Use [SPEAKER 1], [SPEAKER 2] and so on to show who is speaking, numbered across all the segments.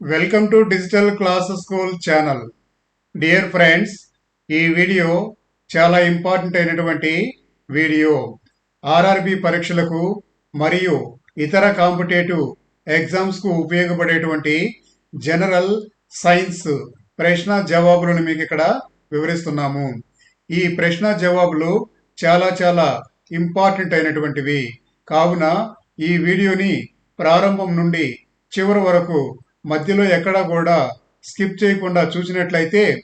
[SPEAKER 1] Welcome to digital class school channel dear friends ఈ video చాలా important అయినటువంటి video RRB పరీక్షలకు మరియు ఇతర కాంపిటేటివ్ ఎగ్జామ్స్కు ఉపయోగపడేటువంటి జనరల్ సైన్స్ ప్రశ్న జవాబులను మీకు ఇక్కడ వివరిస్తున్నాము. ఈ ప్రశ్న జవాబులు చాలా చాలా ఇంపార్టెంట్ అయినటువంటివి. కావున ఈ వీడియోని ప్రారంభం నుండి చివరి వరకు మధ్యలో ఎక్కడా కూడా స్కిప్ చేయకుండా చూసినట్లయితే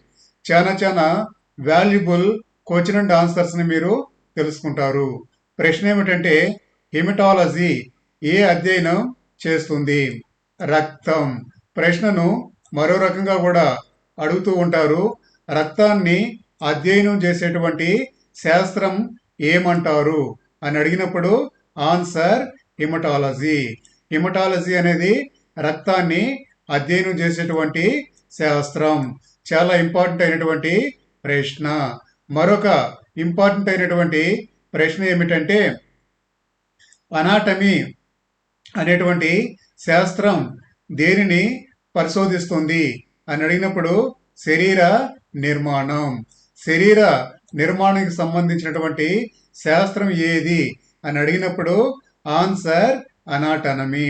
[SPEAKER 1] చాలా చాలా వాల్యుబుల్ క్వశ్చన్ అండ్ ఆన్సర్స్ని మీరు తెలుసుకుంటారు. ప్రశ్న ఏమిటంటే హిమటాలజీ ఏ అధ్యయనం చేస్తుంది? రక్తం. ప్రశ్నను మరో రకంగా కూడా అడుగుతూ ఉంటారు. రక్తాన్ని అధ్యయనం చేసేటువంటి శాస్త్రం ఏమంటారు? అని అడిగినప్పుడు ఆన్సర్ హిమటాలజీ. హిమటాలజీ అనేది రక్తాన్ని అధ్యయనం చేసేటువంటి శాస్త్రం చాలా ఇంపార్టెంట్ అయినటువంటి ప్రశ్న. మరొక ఇంపార్టెంట్ అయినటువంటి ప్రశ్న ఏమిటంటే అనాటమీ అనేటువంటి శాస్త్రం దేనిని పరిశోధిస్తుంది అని అడిగినప్పుడు శరీర నిర్మాణం. శరీర నిర్మాణానికి సంబంధించినటువంటి శాస్త్రం ఏది అని అడిగినప్పుడు ఆన్సర్ అనాటనమీ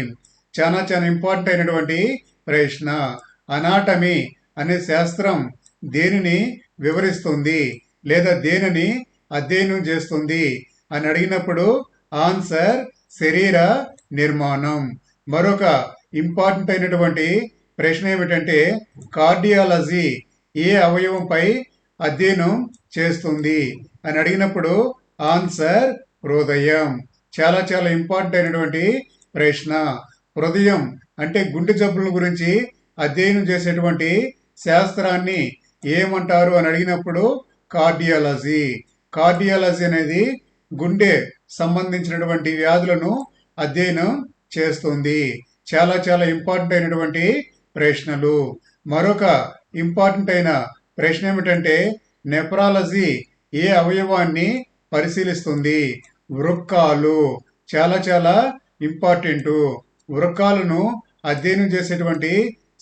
[SPEAKER 1] చాలా చాలా ఇంపార్టెంట్ అయినటువంటి ప్రశ్న అనాటమీ అనే శాస్త్రం దేనిని వివరిస్తుంది? లేదా దేనిని అధ్యయనం చేస్తుంది? అని అడిగినప్పుడు ఆన్సర్ శరీర నిర్మాణం. మరొక ఇంపార్టెంట్ అయినటువంటి ప్రశ్న ఏమిటంటే కార్డియాలజీ ఏ అవయవంపై అధ్యయనం చేస్తుంది? అని అడిగినప్పుడు ఆన్సర్ హృదయం. చాలా చాలా ఇంపార్టెంట్ అయినటువంటి ప్రశ్న. హృదయం అంటే గుండె జబ్బుల గురించి అధ్యయనం చేసేటువంటి శాస్త్రాన్ని ఏమంటారు అని అడిగినప్పుడు కార్డియాలజీ. కార్డియాలజీ అనేది గుండె సంబంధించినటువంటి వ్యాధులను అధ్యయనం చేస్తుంది. చాలా చాలా ఇంపార్టెంట్ అయినటువంటి ప్రశ్నలు. మరొక ఇంపార్టెంట్ అయిన ప్రశ్న ఏమిటంటే నెఫ్రాలజీ ఏ అవయవాన్ని పరిశీలిస్తుంది? వృక్కాలు. చాలా చాలా ఇంపార్టెంట్. వృక్కాలను అధ్యయనం చేసేటువంటి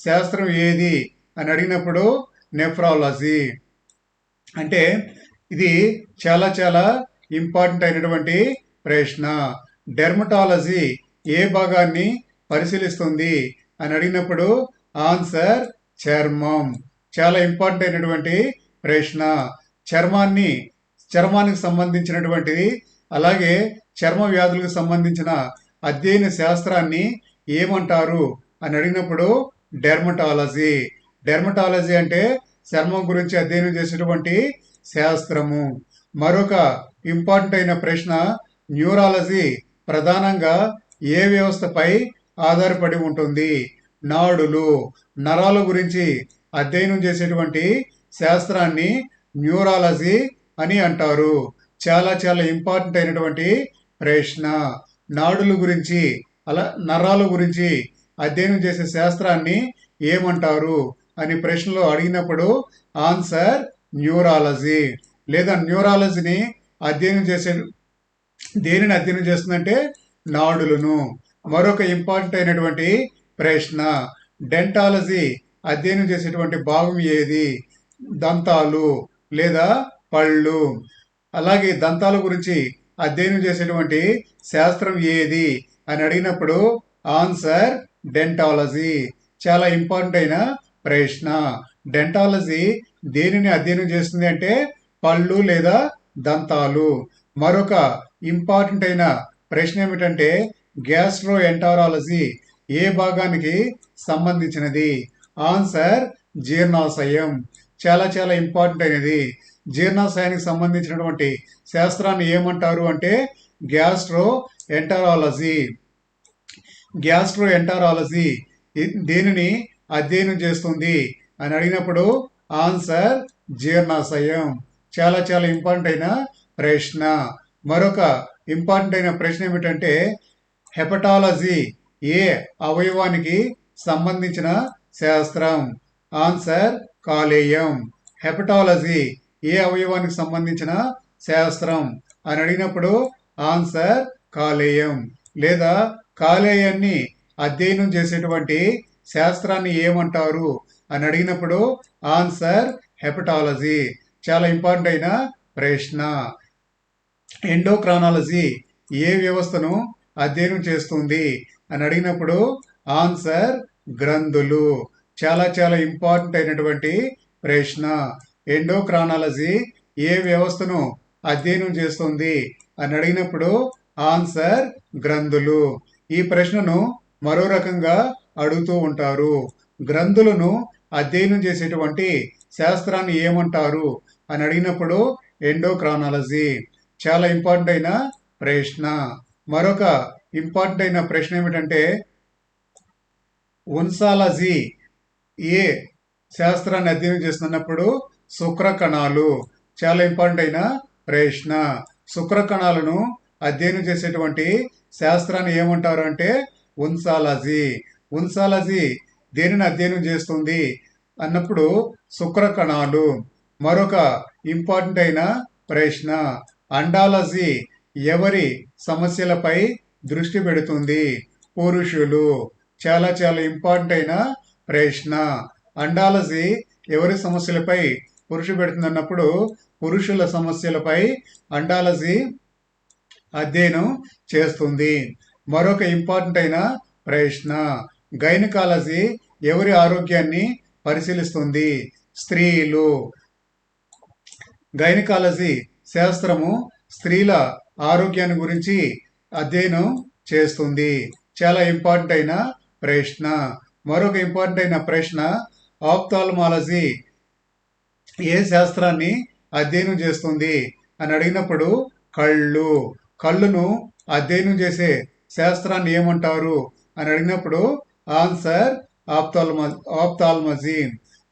[SPEAKER 1] శాస్త్రం ఏది అని అడిగినప్పుడు నెఫ్రాలజీ అంటే ఇది చాలా చాలా ఇంపార్టెంట్ అయినటువంటి ప్రశ్న. డెర్మటాలజీ ఏ భాగాన్ని పరిశీలిస్తుంది అని అడిగినప్పుడు ఆన్సర్ చర్మం. చాలా ఇంపార్టెంట్ అయినటువంటి ప్రశ్న. చర్మాన్ని చర్మానికి సంబంధించినటువంటిది అలాగే చర్మ వ్యాధులకు సంబంధించిన అధ్యయన శాస్త్రాన్ని ఏమంటారు? అని అడిగినప్పుడు డెర్మటాలజీ. డెర్మటాలజీ అంటే చర్మం గురించి అధ్యయనం చేసినటువంటి శాస్త్రము. మరొక ఇంపార్టెంట్ అయిన ప్రశ్న న్యూరాలజీ ప్రధానంగా ఏ వ్యవస్థపై ఆధారపడి ఉంటుంది? నాడులు. నరాల గురించి అధ్యయనం చేసేటువంటి శాస్త్రాన్ని న్యూరాలజీ అని అంటారు. చాలా చాలా ఇంపార్టెంట్ అయినటువంటి ప్రశ్న. నాడుల గురించి అలా నరాల గురించి అధ్యయనం చేసే శాస్త్రాన్ని ఏమంటారు అని ప్రశ్నలో అడిగినప్పుడు ఆన్సర్ న్యూరాలజీ. లేదా న్యూరాలజీని అధ్యయనం చేసే దేనిని అధ్యయనం చేస్తుందంటే నాడులను. మరొక ఇంపార్టెంట్ అయినటువంటి ప్రశ్న డెంటాలజీ అధ్యయనం చేసేటువంటి భాగం ఏది? దంతాలు లేదా పళ్ళు. అలాగే దంతాల గురించి అధ్యయనం చేసేటువంటి శాస్త్రం ఏది? అని అడిగినప్పుడు ఆన్సర్ డెంటాలజీ. చాలా ఇంపార్టెంట్ అయిన ప్రశ్న. డెంటాలజీ దేనిని అధ్యయనం చేస్తుంది అంటే పళ్ళు లేదా దంతాలు. మరొక ఇంపార్టెంట్ అయిన ప్రశ్న ఏమిటంటే గ్యాస్ట్రో ఎంటారాలజీ ఏ భాగానికి సంబంధించినది? ఆన్సర్ జీర్ణాశయం. చాలా చాలా ఇంపార్టెంట్ అయినది. జీర్ణాశయానికి సంబంధించినటువంటి శాస్త్రాన్ని ఏమంటారు అంటే గ్యాస్ట్రో ఎంటారాలజీ గ్యాస్ట్రో ఎంటారాలజీ దేనిని అధ్యయనం చేస్తుంది అని అడిగినప్పుడు ఆన్సర్ జీర్ణాశయం. చాలా చాలా ఇంపార్టెంట్ అయిన ప్రశ్న. మరొక ఇంపార్టెంట్ అయిన ప్రశ్న ఏమిటంటే హెపటాలజీ ఏ అవయవానికి సంబంధించిన శాస్త్రం? ఆన్సర్ కాలేయం. హెపటాలజీ ఏ అవయవానికి సంబంధించిన శాస్త్రం? అని అడిగినప్పుడు ఆన్సర్ కాలేయం లేదా కాలేయాన్ని అధ్యయనం చేసేటువంటి శాస్త్రాన్ని ఏమంటారు అని అడిగినప్పుడు ఆన్సర్ హెపటాలజీ. చాలా ఇంపార్టెంట్ అయిన ప్రశ్న. ఎండోక్రానాలజీ ఏ వ్యవస్థను అధ్యయనం చేస్తుంది అని అడిగినప్పుడు ఆన్సర్ గ్రంథులు. చాలా చాలా ఇంపార్టెంట్ అయినటువంటి ప్రశ్న. ఎండోక్రానాలజీ ఏ వ్యవస్థను అధ్యయనం చేస్తుంది అని అడిగినప్పుడు ఆన్సర్ గ్రంథులు. ఈ ప్రశ్నను మరో రకంగా అడుగుతూ ఉంటారు. గ్రంథులను అధ్యయనం చేసేటువంటి శాస్త్రాన్ని ఏమంటారు అని అడిగినప్పుడు ఎండోక్రానాలజీ చాలా ఇంపార్టెంట్ అయిన ప్రశ్న. మరొక ఇంపార్టెంట్ అయిన ప్రశ్న ఏమిటంటే ఉన్సాలజీ ఏ శాస్త్రాన్ని అధ్యయనం చేస్తున్నప్పుడు శుక్ర కణాలు చాలా ఇంపార్టెంట్ అయిన ప్రశ్న. శుక్ర కణాలను అధ్యయనం చేసేటువంటి శాస్త్రాన్ని ఏమంటారు అంటే ఉన్సాలజీ. ఉన్సాలజీ దేనిని అధ్యయనం చేస్తుంది? అన్నప్పుడు శుక్ర కణాలు మరొక ఇంపార్టెంట్ అయిన ప్రశ్న అండాలజీ ఎవరి సమస్యలపై దృష్టి పెడుతుంది? పురుషులు. చాలా చాలా ఇంపార్టెంట్ అయిన ప్రశ్న అండాలజీ ఎవరి సమస్యలపై పురుషు పెడుతుంది అన్నప్పుడు పురుషుల సమస్యలపై అండాలజీ అధ్యయనం చేస్తుంది. మరొక ఇంపార్టెంట్ అయిన ప్రశ్న. గైనకాలజీ ఎవరి ఆరోగ్యాన్ని పరిశీలిస్తుంది? స్త్రీలు. గైనకాలజీ శాస్త్రము స్త్రీల ఆరోగ్యాన్ని గురించి అధ్యయనం చేస్తుంది. చాలా ఇంపార్టెంట్ అయిన ప్రశ్న. మరొక ఇంపార్టెంట్ అయిన ప్రశ్న. ఆప్తాల్మాలజీ ఏ శాస్త్రాన్ని అధ్యయనం చేస్తుంది? అని అడిగినప్పుడు కళ్ళు. కళ్ళును అధ్యయనం చేసే శాస్త్రాన్ని ఏమంటారు అని అడిగినప్పుడు ఆన్సర్ ఆప్తాల్మ ఆప్తాల్మజీ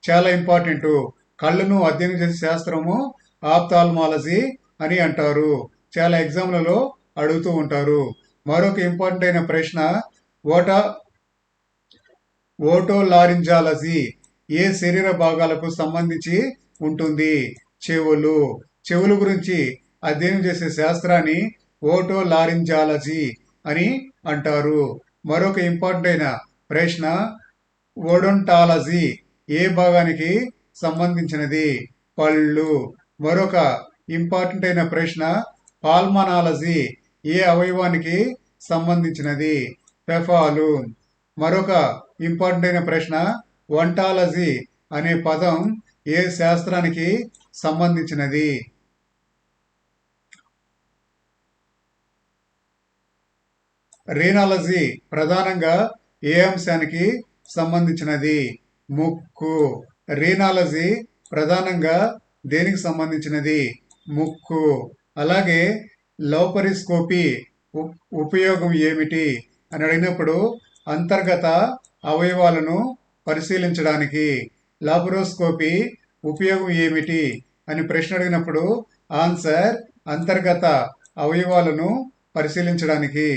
[SPEAKER 1] చాలా ఇంపార్టెంట్. కళ్ళును అధ్యయనం చేసే శాస్త్రము ఆప్తాల్మాలజీ అని అంటారు. చాలా ఎగ్జామ్లలో అడుగుతూ ఉంటారు. మరొక ఇంపార్టెంట్ అయిన ప్రశ్న ఓటా ఓటోలారింజాలజీ ఏ శరీర భాగాలకు సంబంధించి ఉంటుంది? చెవులు. చెవుల గురించి అధ్యయనం చేసే శాస్త్రాన్ని ఓటోలారింజాలజీ అని అంటారు. మరొక ఇంపార్టెంట్ అయిన ప్రశ్న ఓడొంటాలజీ ఏ భాగానికి సంబంధించినది? పళ్ళు. మరొక ఇంపార్టెంట్ అయిన ప్రశ్న పాల్మనాలజీ ఏ అవయవానికి సంబంధించినది? పెఫాలు. మరొక ఇంపార్టెంట్ అయిన ప్రశ్న వంటాలజీ అనే పదం ఏ శాస్త్రానికి సంబంధించినది? రీనాలజీ ప్రధానంగా ఏ అంశానికి సంబంధించినది. ముక్కు. రీనాలజీ ప్రధానంగా దేనికి సంబంధించినది? ముక్కు. అలాగే లోపరిస్కోపీ ఉపయోగం ఏమిటి అని అడిగినప్పుడు అంతర్గత అవయవాలను పరిశీలించడానికి లాపరోస్కోపీ ఉపయోగం ఏమిటి అని ప్రశ్న అడిగినప్పుడు ఆన్సర్ అంతర్గత అవయవాలను పరిశీలించడానికి.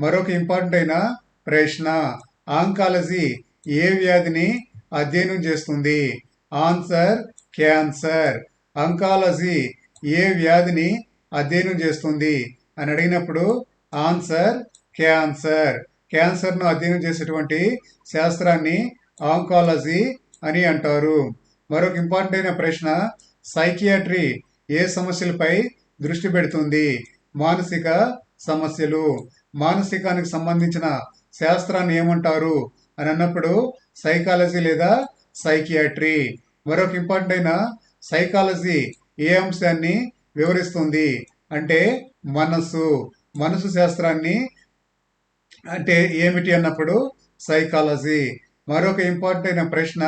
[SPEAKER 1] మరొక ఇంపార్టెంట్ అయిన ప్రశ్న ఆంకాలజీ ఏ వ్యాధిని అధ్యయనం చేస్తుంది? ఆన్సర్ క్యాన్సర్ అంకాలజీ ఏ వ్యాధిని అధ్యయనం చేస్తుంది? అని అడిగినప్పుడు ఆన్సర్ క్యాన్సర్ క్యాన్సర్ను అధ్యయనం చేసేటువంటి శాస్త్రాన్ని ఆంకాలజీ అని అంటారు. మరొక ఇంపార్టెంట్ అయిన ప్రశ్న సైకియాట్రీ ఏ సమస్యలపై దృష్టి పెడుతుంది? మానసిక సమస్యలు మానసికానికి సంబంధించిన శాస్త్రాన్ని ఏమంటారు అని అన్నప్పుడు సైకాలజీ లేదా సైకియాట్రీ మరొక ఇంపార్టెంట్ అయిన సైకాలజీ ఏ అంశాన్ని వివరిస్తుంది అంటే మనసు మనసు శాస్త్రాన్ని అంటే ఏమిటి అన్నప్పుడు సైకాలజీ మరొక ఇంపార్టెంట్ అయిన ప్రశ్న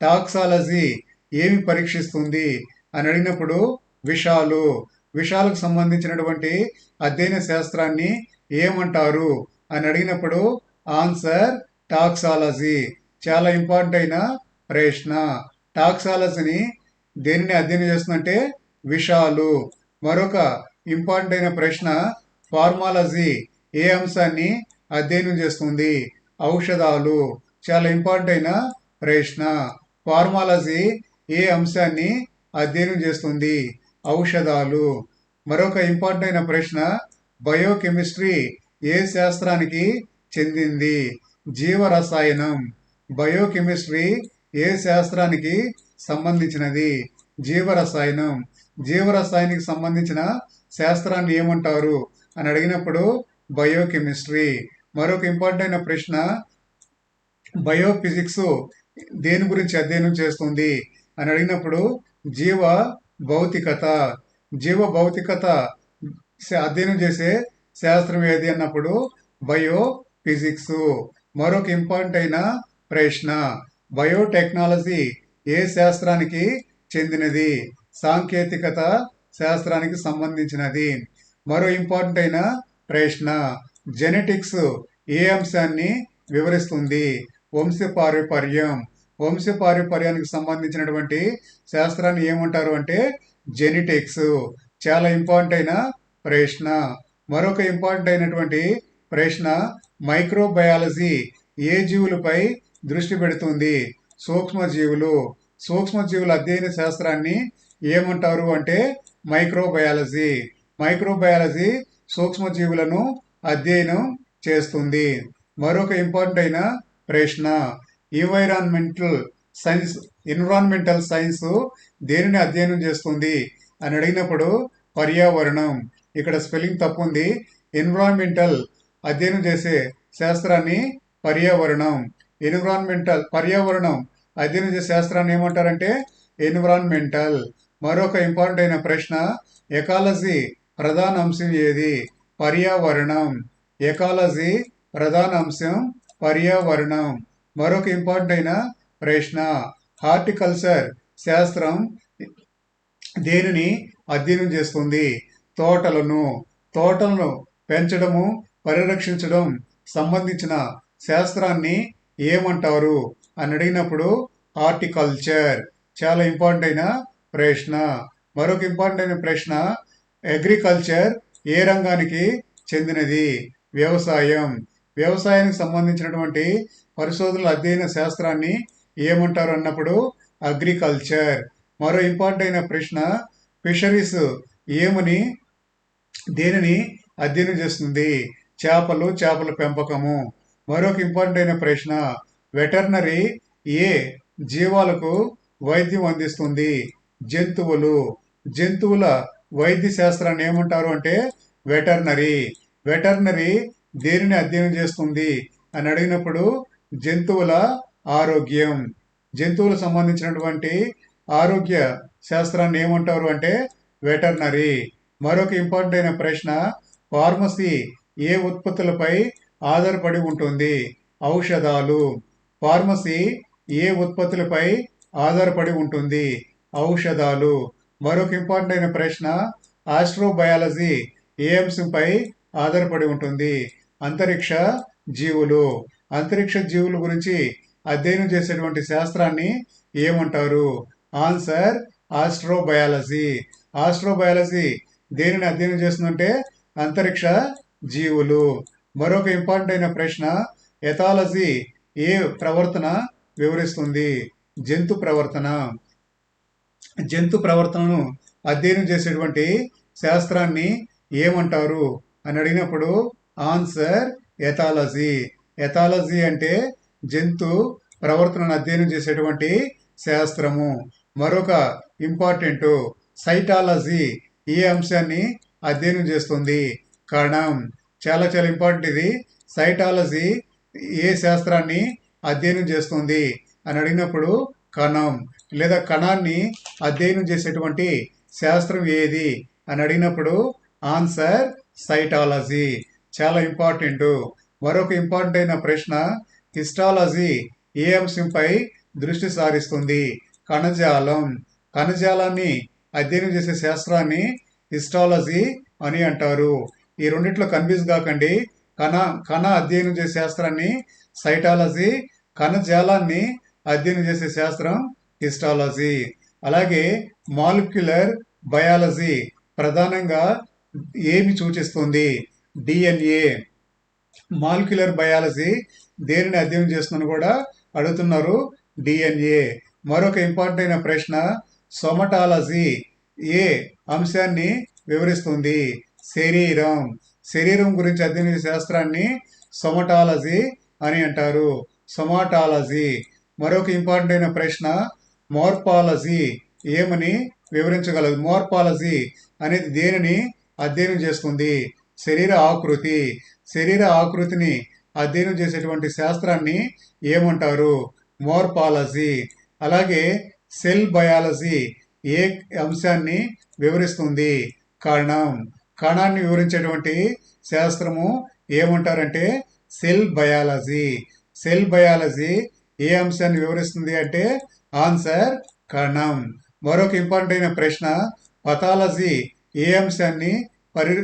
[SPEAKER 1] టాక్సాలజీ ఏమి పరీక్షిస్తుంది అని అడిగినప్పుడు విషాలు. విషాలకు సంబంధించినటువంటి అధ్యయన శాస్త్రాన్ని ఏమంటారు? అని అడిగినప్పుడు ఆన్సర్ టాక్సాలజీ. చాలా ఇంపార్టెంట్ అయిన ప్రశ్న. టాక్సాలజీని దేనిని అధ్యయనం చేస్తుందంటే విషాలు. మరొక ఇంపార్టెంట్ అయిన ప్రశ్న ఫార్మాలజీ ఏ అంశాన్ని అధ్యయనం చేస్తుంది? ఔషధాలు. చాలా ఇంపార్టెంట్ అయిన ప్రశ్న. ఫార్మాలజీ ఏ అంశాన్ని అధ్యయనం చేస్తుంది? ఔషధాలు. మరొక ఇంపార్టెంట్ అయిన ప్రశ్న బయోకెమిస్ట్రీ ఏ శాస్త్రానికి చెందింది? జీవరసాయనం. బయోకెమిస్ట్రీ ఏ శాస్త్రానికి సంబంధించినది? జీవరసాయనం. జీవరసాయనికి సంబంధించిన శాస్త్రాన్ని ఏమంటారు? అని అడిగినప్పుడు బయోకెమిస్ట్రీ. మరొక ఇంపార్టెంట్ అయిన ప్రశ్న బయోఫిజిక్స్ దేని గురించి అధ్యయనం చేస్తుంది? అని అడిగినప్పుడు జీవ భౌతికత. జీవ భౌతికత అధ్యయనం చేసే శాస్త్రం ఏది అన్నప్పుడు బయో ఫిజిక్స్. మరొక ఇంపార్టెంట్ అయిన ప్రశ్న బయోటెక్నాలజీ ఏ శాస్త్రానికి చెందినది? సాంకేతికత శాస్త్రానికి సంబంధించినది. మరో ఇంపార్టెంట్ అయిన ప్రశ్న జెనెటిక్స్ ఏ అంశాన్ని వివరిస్తుంది? వంశపారిపర్యం. వంశపారిపర్యానికి సంబంధించినటువంటి శాస్త్రాన్ని ఏమంటారు అంటే జెనెటిక్స్ చాలా ఇంపార్టెంట్ అయిన ప్రశ్న. మరొక ఇంపార్టెంట్ అయినటువంటి ప్రశ్న మైక్రోబయాలజీ ఏ జీవులపై దృష్టి పెడుతుంది? సూక్ష్మజీవులు. సూక్ష్మజీవుల అధ్యయన శాస్త్రాన్ని ఏమంటారు అంటే మైక్రోబయాలజీ. మైక్రోబయాలజీ సూక్ష్మజీవులను అధ్యయనం చేస్తుంది. మరొక ఇంపార్టెంట్ అయిన ప్రశ్న ఎన్వైరాన్మెంటల్ సైన్స్ ఎన్విరాన్మెంటల్ సైన్స్ దేనిని అధ్యయనం చేస్తుంది అని అడిగినప్పుడు పర్యావరణం. ఇక్కడ స్పెల్లింగ్ తప్పు ఉంది ఎన్విరాన్మెంటల్ అధ్యయనం చేసే శాస్త్రాన్ని పర్యావరణం. ఎన్విరాన్మెంటల్ పర్యావరణం అధ్యయనం చేసే శాస్త్రాన్ని ఏమంటారంటే ఎన్విరాన్మెంటల్. మరొక ఇంపార్టెంట్ అయిన ప్రశ్న ఎకాలజీ ప్రధాన అంశం ఏది? పర్యావరణం. ఎకాలజీ ప్రధాన అంశం పర్యావరణం. మరొక ఇంపార్టెంట్ అయిన ప్రశ్న. హార్టికల్చర్ శాస్త్రం దేనిని అధ్యయనం చేస్తుంది? తోటలను. తోటలను పెంచడము పరిరక్షించడం సంబంధించిన శాస్త్రాన్ని ఏమంటారు? అని అడిగినప్పుడు హార్టికల్చర్ చాలా ఇంపార్టెంట్ అయిన ప్రశ్న. మరొక ఇంపార్టెంట్ అయిన ప్రశ్న అగ్రికల్చర్ ఏ రంగానికి చెందినది? వ్యవసాయం. వ్యవసాయానికి సంబంధించినటువంటి పరిశోధనల అధ్యయన శాస్త్రాన్ని ఏమంటారు అన్నప్పుడు అగ్రికల్చర్. మరో ఇంపార్టెంట్ అయిన ప్రశ్న ఫిషరీస్ ఏమని దేనిని అధ్యయనం చేస్తుంది? చేపలు చేపల పెంపకము. మరొక ఇంపార్టెంట్ అయిన ప్రశ్న వెటర్నరీ ఏ జీవాలకు వైద్యం అందిస్తుంది? జంతువులు. జంతువుల వైద్య శాస్త్రాన్ని ఏమంటారు అంటే వెటర్నరీ. వెటర్నరీ దేనిని అధ్యయనం చేస్తుంది? అని అడిగినప్పుడు జంతువుల ఆరోగ్యం. జంతువులకు సంబంధించినటువంటి ఆరోగ్య శాస్త్రాన్ని ఏమంటారు అంటే వెటర్నరీ. మరొక ఇంపార్టెంట్ అయిన ప్రశ్న ఫార్మసీ ఏ ఉత్పత్తులపై ఆధారపడి ఉంటుంది? ఔషధాలు. ఫార్మసీ ఏ ఉత్పత్తులపై ఆధారపడి ఉంటుంది? ఔషధాలు. మరొక ఇంపార్టెంట్ అయిన ప్రశ్న ఆస్ట్రోబయాలజీ ఏ అంశంపై ఆధారపడి ఉంటుంది? అంతరిక్ష జీవులు. అంతరిక్ష జీవుల గురించి అధ్యయనం చేసేటువంటి శాస్త్రాన్ని ఏమంటారు? Answer astrobiology. ఆస్ట్రోబయాలజీ దేనిని అధ్యయనం చేస్తుందంటే అంతరిక్ష జీవులు. మరొక ఇంపార్టెంట్ అయిన ప్రశ్న ఎథాలజీ ఏ ప్రవర్తన వివరిస్తుంది? జంతు ప్రవర్తన. జంతు ప్రవర్తనను అధ్యయనం చేసేటువంటి శాస్త్రాన్ని ఏమంటారు? అని అడిగినప్పుడు ఆన్సర్ ఎథాలజీ. ఎథాలజీ అంటే జంతు ప్రవర్తనను అధ్యయనం చేసేటువంటి శాస్త్రము. మరొక ఇంపార్టెంట్ సైటాలజీ ఈ అంశాన్ని అధ్యయనం చేస్తుంది. కణం చాలా చాలా ఇంపార్టెంట్ ఇది. సైటాలజీ ఏ శాస్త్రాన్ని అధ్యయనం చేస్తుంది అని అడిగినప్పుడు కణం లేదా కణాన్ని అధ్యయనం చేసేటువంటి శాస్త్రం ఏది అని అడిగినప్పుడు ఆన్సర్ సైటాలజీ. చాలా ఇంపార్టెంట్. మరొక ఇంపార్టెంట్ అయిన ప్రశ్న హిస్టాలజీ ఏ అంశంపై దృష్టి సారిస్తుంది. కణజాలం కణజాలాన్ని అధ్యయనం చేసే శాస్త్రాన్ని హిస్టాలజీ అని అంటారు. ఈ రెండిట్లో కన్ఫ్యూజ్ కాకండి. కణ కణ అధ్యయనం చేసే శాస్త్రాన్ని సైటాలజీ కణజాలాన్ని అధ్యయనం చేసే శాస్త్రం హిస్టాలజీ. అలాగే మాలిక్యులర్ బయాలజీ ప్రధానంగా ఏమి సూచిస్తుంది? డిఎన్ఏ మాలిక్యులర్ బయాలజీ దేనిని అధ్యయనం చేస్తుందని కూడా అడుగుతున్నారు డిఎన్ఏ మరొక ఇంపార్టెంట్ అయిన ప్రశ్న సొమటాలజీ ఏ అంశాన్ని వివరిస్తుంది? శరీరం. శరీరం గురించి అధ్యయనం శాస్త్రాన్ని సొమటాలజీ అని అంటారు. సొమాటాలజీ. మరొక ఇంపార్టెంట్ అయిన ప్రశ్న మోర్పాలజీ ఏమని వివరించగలదు? మోర్పాలజీ అనేది దేనిని అధ్యయనం చేస్తుంది? శరీర ఆకృతి. శరీర ఆకృతిని అధ్యయనం చేసేటువంటి శాస్త్రాన్ని ఏమంటారు? మోర్పాలజీ అలాగే సెల్ బయాలజీ ఏ అంశాన్ని వివరిస్తుంది? కణం. కణాన్ని వివరించేటువంటి శాస్త్రము ఏమంటారంటే సెల్ బయాలజీ. సెల్ బయాలజీ ఏ అంశాన్ని వివరిస్తుంది అంటే ఆన్సర్ కణం. మరొక ఇంపార్టెంట్ అయిన ప్రశ్న పథాలజీ ఏ అంశాన్ని పరి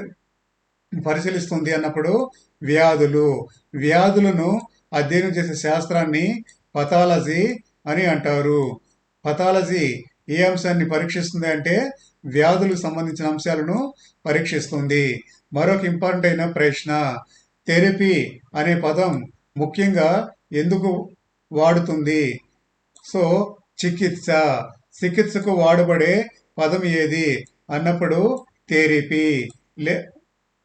[SPEAKER 1] పరిశీలిస్తుంది అన్నప్పుడు వ్యాధులు. వ్యాధులను అధ్యయనం చేసే శాస్త్రాన్ని పథాలజీ అని అంటారు. పథాలజీ ఏ అంశాన్ని పరీక్షిస్తుంది అంటే వ్యాధులకు సంబంధించిన అంశాలను పరీక్షిస్తుంది. మరొక ఇంపార్టెంట్ అయిన ప్రశ్న థెరపీ అనే పదం ముఖ్యంగా ఎందుకు వాడుతుంది? సో చికిత్స. చికిత్సకు వాడబడే పదం ఏది? అన్నప్పుడు థెరపీ. లే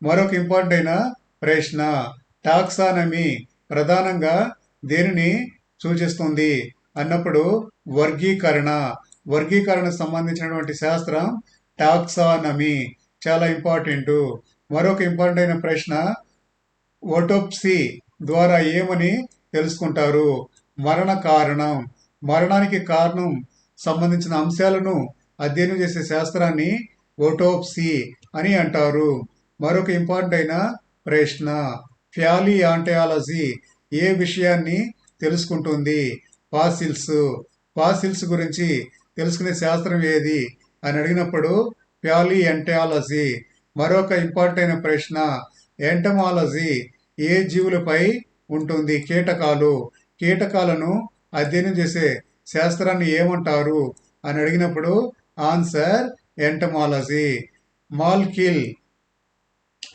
[SPEAKER 1] మరొక ఇంపార్టెంట్ అయిన ప్రశ్న టాక్సానమీ ప్రధానంగా దేనిని సూచిస్తుంది? అన్నప్పుడు వర్గీకరణ. వర్గీకరణ సంబంధించినటువంటి శాస్త్రం టాక్సానమీ. చాలా ఇంపార్టెంట్. మరొక ఇంపార్టెంట్ అయిన ప్రశ్న ఓటోప్సీ ద్వారా ఏమని తెలుసుకుంటారు? మరణ కారణం. మరణానికి కారణం సంబంధించిన అంశాలను అధ్యయనం చేసే శాస్త్రాన్ని ఓటోప్సీ అని అంటారు. మరొక ఇంపార్టెంట్ అయిన ప్రశ్న ఫ్యాలీ ఆంటయాలజీ ఏ విషయాన్ని తెలుసుకుంటుంది? ఫాసిల్స్. ఫాసిల్స్ గురించి తెలుసుకునే శాస్త్రం ఏది? అని అడిగినప్పుడు ప్యాలియంటాలజీ మరొక ఇంపార్టెంట్ అయిన ప్రశ్న ఎంటమాలజీ ఏ జీవులపై ఉంటుంది? కీటకాలు. కీటకాలను అధ్యయనం చేసే శాస్త్రాన్ని ఏమంటారు? అని అడిగినప్పుడు ఆన్సర్ ఎంటమాలజీ. మాల్కిల్.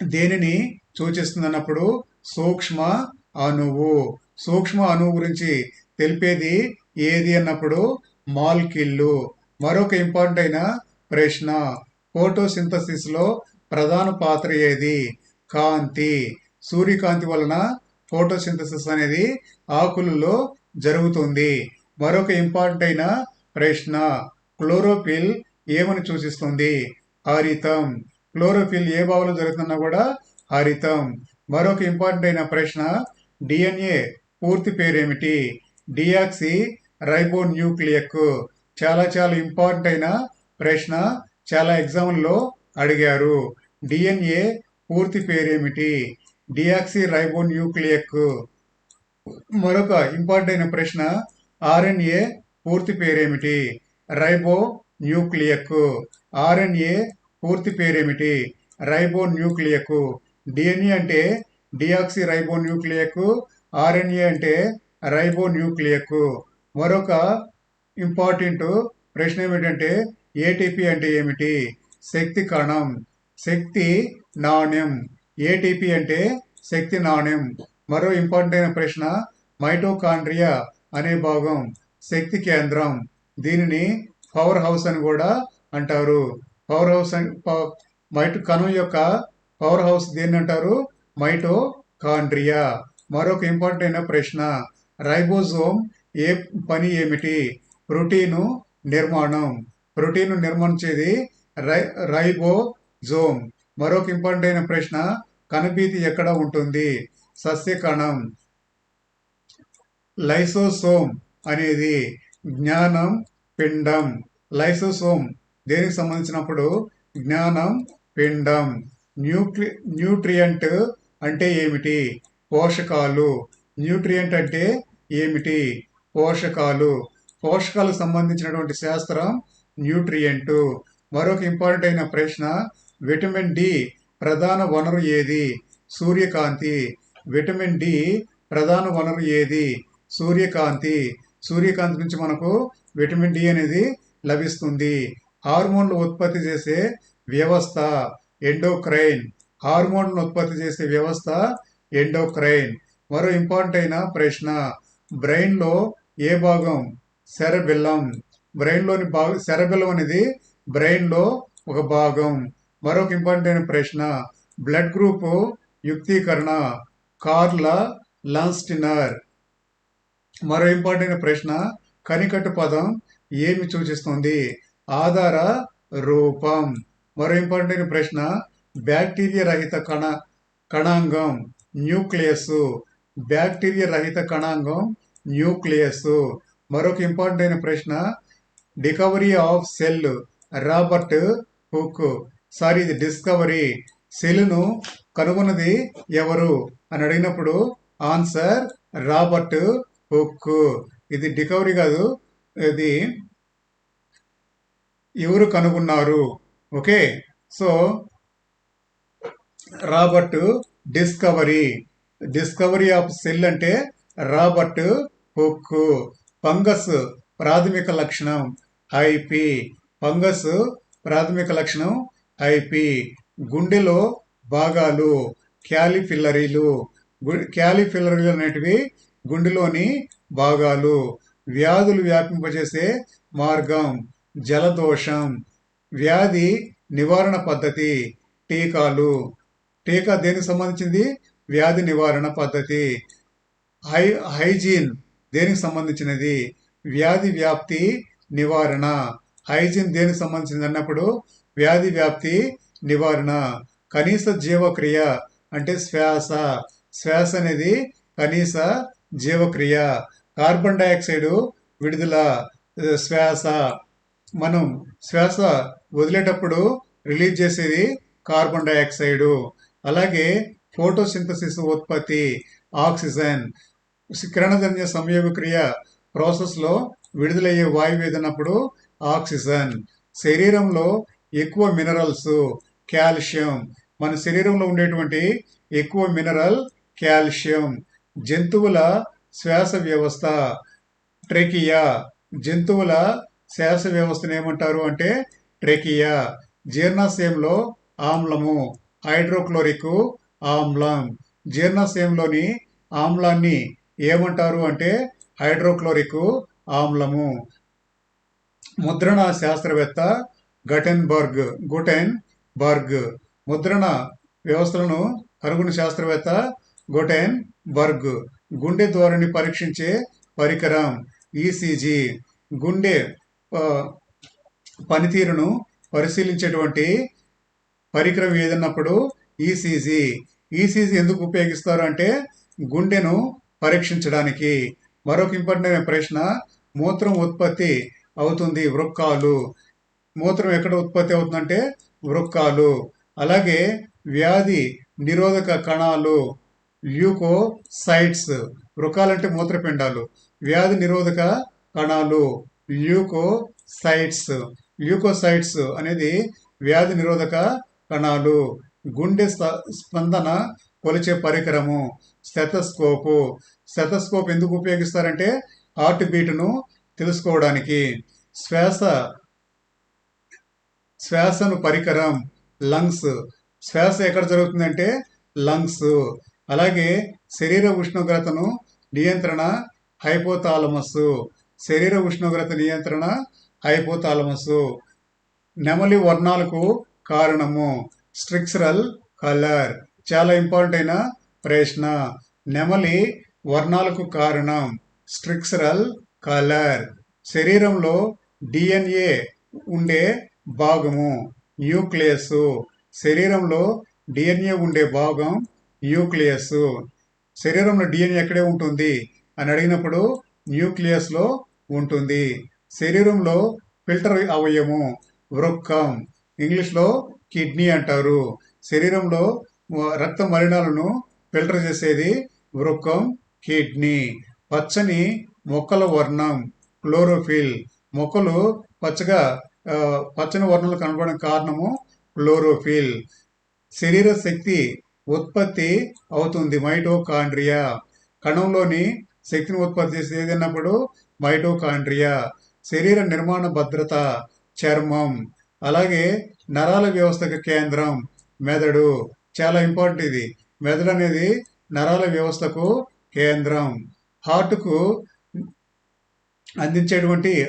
[SPEAKER 1] దేనిని సూచిస్తుందన్నప్పుడు సూక్ష్మ అణువు. సూక్ష్మ అణువు గురించి తెలిపేది ఏది అన్నప్పుడు మాల్కిల్లు. మరొక ఇంపార్టెంట్ అయిన ప్రశ్న ఫోటోసింథసిస్లో ప్రధాన పాత్ర ఏది? కాంతి. సూర్యకాంతి వలన ఫోటోసింథసిస్ అనేది ఆకులలో జరుగుతుంది. మరొక ఇంపార్టెంట్ అయిన ప్రశ్న క్లోరోఫిల్ ఏమని సూచిస్తుంది? హరితం క్లోరోఫిల్ ఏ భావంలో జరుగుతున్నా కూడా హరితం. మరొక ఇంపార్టెంట్ అయిన ప్రశ్న డిఎన్ఏ పూర్తి పేరేమిటి? డియాక్సి రైబో న్యూక్లియక్ చాలా చాలా ఇంపార్టెంట్ అయిన ప్రశ్న చాలా ఎగ్జామ్లో అడిగారు. డిఎన్ఏ పూర్తి పేరేమిటి? డియాక్సి రైబో న్యూక్లియక్ మరొక ఇంపార్టెంట్ అయిన ప్రశ్న ఆర్ఎన్ఏ పూర్తి పేరేమిటి? రైబో న్యూక్లియక్ ఆర్ఎన్ఏ పూర్తి పేరేమిటి? రైబో న్యూక్లియక్ డిఎన్ఏ అంటే డియాక్సీ రైబో న్యూక్లియక్ ఆర్ఎన్ఏ అంటే రైబో న్యూక్లియక్ మరొక ఇంపార్టెంట్ ప్రశ్న ఏమిటంటే ఏటీపీ అంటే ఏమిటి? శక్తి కణం శక్తి నాణ్యం. ఏటీపీ అంటే శక్తి నాణ్యం. మరో ఇంపార్టెంట్ అయిన ప్రశ్న మైటోకాండ్రియా అనే భాగం శక్తి కేంద్రం. దీనిని పవర్ హౌస్ అని కూడా అంటారు. పవర్ హౌస్ అని మైటో కణం యొక్క పవర్ హౌస్ దేన్ని అంటారు మైటోకాండ్రియా. మరొక ఇంపార్టెంట్ అయిన ప్రశ్న. రైబోజోమ్ ఏ పని ఏమిటి? ప్రోటీను నిర్మాణం. ప్రోటీన్ నిర్మించేది రై రైబోజోమ్. మరొక ఇంపార్టెంట్ అయిన ప్రశ్న. కనిపీతి ఎక్కడ ఉంటుంది? సస్యకణం. లైసోసోమ్ అనేది జ్ఞానం పిండం. లైసోసోమ్ దేనికి సంబంధించినప్పుడు? జ్ఞానం పిండం. న్యూట్రి న్యూట్రియంట్ అంటే ఏమిటి? పోషకాలు. న్యూట్రియంట్ అంటే ఏమిటి? పోషకాలు. పోషకాలకు సంబంధించినటువంటి శాస్త్రం న్యూట్రియంట్. మరొక ఇంపార్టెంట్ అయిన ప్రశ్న విటమిన్ డి ప్రధాన వనరు ఏది? సూర్యకాంతి. విటమిన్ డి ప్రధాన వనరు ఏది? సూర్యకాంతి. సూర్యకాంతి నుంచి మనకు విటమిన్ డి అనేది లభిస్తుంది. హార్మోన్లు ఉత్పత్తి చేసే వ్యవస్థ. ఎండోక్రైన్. హార్మోన్లను ఉత్పత్తి చేసే వ్యవస్థ ఎండోక్రైన్. మరో ఇంపార్టెంట్ అయిన ప్రశ్న బ్రెయిన్లో ఏ భాగం? సెరబెల్లం. బ్రెయిన్లోని భాగం సెరబెల్లం అనేది బ్రెయిన్లో ఒక భాగం. మరొక ఇంపార్టెంట్ అయిన ప్రశ్న బ్లడ్ గ్రూప్ యుక్తీకరణ కార్ల లాన్స్టినర్. మరో ఇంపార్టెంట్ ప్రశ్న కనికట్టు పదం ఏమి సూచిస్తుంది? ఆధార రూపం. మరో ఇంపార్టెంట్ ప్రశ్న బ్యాక్టీరియా రహిత కణ కణాంగం న్యూక్లియస్. బ్యాక్టీరియా రహిత కణాంగం న్యూక్లియస్. మరొక ఇంపార్టెంట్ అయిన ప్రశ్న discovery of cell Robert Hooke. Sorry ఇది డిస్కవరీ. సెల్ను కనుగొన్నది ఎవరు? అని అడిగినప్పుడు ఆన్సర్ రాబర్ట్ హుక్. ఇది డికవరీ కాదు ఇది ఎవరు కనుగొన్నారు? Okay? So Robert discovery. Discovery of cell అంటే రాబర్ట్ హుక్ ఫంగస్ ప్రాథమిక లక్షణం ఐపి ఫంగస్ ప్రాథమిక లక్షణం ఐపి గుండెలో భాగాలు క్యాలిఫిల్లరీలు. క్యాలిఫిల్లరీలు అనేటివి గుండెలోని భాగాలు. వ్యాధులు వ్యాపింపజేసే మార్గం జలదోషం. వ్యాధి నివారణ పద్ధతి టీకాలు. టీకా దేనికి సంబంధించింది? వ్యాధి నివారణ పద్ధతి. హై హైజీన్ దేనికి సంబంధించినది? వ్యాధి వ్యాప్తి నివారణ. హైజీన్ దేనికి సంబంధించింది అన్నప్పుడు వ్యాధి వ్యాప్తి నివారణ. కనీస జీవక్రియ అంటే శ్వాస. శ్వాస అనేది కనీస జీవక్రియ. కార్బన్ డైఆక్సైడ్ విడుదల శ్వాస. మనం శ్వాస వదిలేటప్పుడు రిలీజ్ చేసేది కార్బన్ డైఆక్సైడ్ అలాగే ఫోటోసింథసిస్ ఉత్పత్తి ఆక్సిజన్ కిరణజన్య సంయోగక్రియ ప్రాసెస్లో విడుదలయ్యే వాయువు ఏదన్నప్పుడు ఆక్సిజన్ శరీరంలో ఎక్కువ మినరల్స్ కాల్షియం మన శరీరంలో ఉండేటువంటి ఎక్కువ మినరల్ కాల్షియం జంతువుల శ్వాస వ్యవస్థ ట్రెకియా జంతువుల శ్వాస వ్యవస్థను ఏమంటారు అంటే ట్రెకియా జీర్ణాశయంలో ఆమ్లము హైడ్రోక్లోరిక్ ఆమ్లం. జీర్ణాశయంలోని ఆమ్లాన్ని ఏమంటారు అంటే హైడ్రోక్లోరిక్ ఆమ్లము. ముద్రణ శాస్త్రవేత్త గటెన్బర్గ్ గుటెన్ బర్గ్ ముద్రణ వ్యవస్థలను కనుగొని శాస్త్రవేత్త గొటెన్ బర్గ్ గుండె ధోరణి పరీక్షించే పరికరం ఈసీజీ గుండె పనితీరును పరిశీలించేటువంటి పరికరం ఏదన్నప్పుడు ఈసీజీ ఈసీజీ ఎందుకు ఉపయోగిస్తారు అంటే గుండెను పరీక్షించడానికి. మరొక ఇంపార్టెంట్ అయిన ప్రశ్న మూత్రం ఉత్పత్తి అవుతుంది వృక్కాలు. మూత్రం ఎక్కడ ఉత్పత్తి అవుతుందంటే వృక్కాలు. అలాగే వ్యాధి నిరోధక కణాలు ల్యూకోసైట్స్. వృకాలంటే మూత్రపిండాలు. వ్యాధి నిరోధక కణాలు ల్యూకోసైట్స్. ల్యూకోసైట్స్ అనేది వ్యాధి నిరోధక కణాలు. గుండె స్ప- స్పందన కొలిచే పరికరము స్టెథస్కోపు. స్టెథస్కోప్ ఎందుకు ఉపయోగిస్తారంటే హార్ట్ బీట్ను తెలుసుకోవడానికి. శ్వాస శ్వాసను పరికరం లంగ్స్. శ్వాస ఎక్కడ జరుగుతుందంటే లంగ్స్. అలాగే శరీర ఉష్ణోగ్రతను నియంత్రణ హైపోతాలమస్ శరీర ఉష్ణోగ్రత నియంత్రణ హైపోతాలమస్ నెమలి వర్ణాలకు కారణము. స్ట్రిక్చరల్ కలర్. చాలా ఇంపార్టెంట్ అయిన ప్రశ్న. నెమలి వర్ణాలకు కారణం. స్ట్రిక్చరల్ కలర్. శరీరంలో డిఎన్ఏ ఉండే భాగము. న్యూక్లియస్. శరీరంలో డిఎన్ఏ ఉండే భాగం న్యూక్లియస్. శరీరంలో డిఎన్ఏ ఎక్కడే ఉంటుంది? అని అడిగినప్పుడు న్యూక్లియస్లో ఉంటుంది. శరీరంలో ఫిల్టర్ అవయము వృక్కం ఇంగ్లీష్లో కిడ్నీ అంటారు. శరీరంలో రక్త మలినాలను ఫిల్టర్ చేసేది వృక్కం కిడ్నీ. పచ్చని మొక్కల వర్ణం క్లోరోఫిల్. మొక్కలు పచ్చగా పచ్చని వర్ణాలు కనబడడం కారణము క్లోరోఫిల్. శరీర శక్తి ఉత్పత్తి అవుతుంది మైటోకాండ్రియా. కణంలోని శక్తిని ఉత్పత్తి చేసేది అన్నప్పుడు మైటోకాండ్రియా. శరీర నిర్మాణ భద్రత చర్మం అలాగే నరాల వ్యవస్థకు కేంద్రం మెదడు. చాలా ఇంపార్టెంట్ ఇది. మెదడు అనేది నరాల వ్యవస్థకు కేంద్రం. హార్ట్కు అందించేటువంటి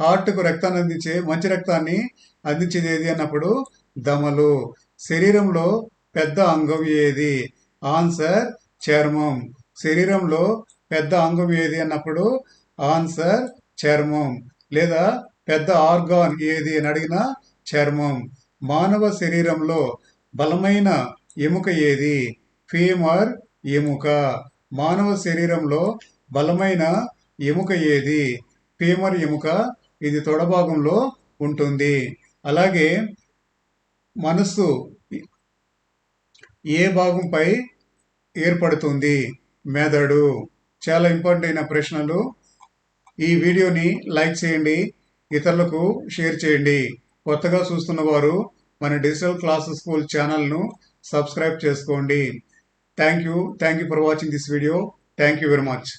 [SPEAKER 1] హార్ట్కు రక్తాన్ని అందించే మంచి రక్తాన్ని అందించేది ఏది అన్నప్పుడు దమలు. శరీరంలో పెద్ద అంగం ఏది? ఆన్సర్ చర్మం. శరీరంలో పెద్ద అంగం ఏది అన్నప్పుడు ఆన్సర్ చర్మం. లేదా పెద్ద ఆర్గాన్ ఏది అని అడిగిన చర్మం. మానవ శరీరంలో బలమైన ఎముక ఏది? ఫీమర్ ఎముక. మానవ శరీరంలో బలమైన ఎముక ఏది? ఫీమర్ ఎముక. ఇది తొడభాగంలో ఉంటుంది. అలాగే మనస్సు ఏ భాగంపై ఏర్పడుతుంది? మెదడు. చాలా ఇంపార్టెంట్ అయిన ప్రశ్నలు. ఈ వీడియోని లైక్ చేయండి ఇతరులకు షేర్ చేయండి. కొత్తగా చూస్తున్న వారు మన డిజిటల్ క్లాసెస్ స్కూల్ ఛానల్ను సబ్స్క్రైబ్ చేసుకోండి. Thank you thank you for watching this video. Thank you very much.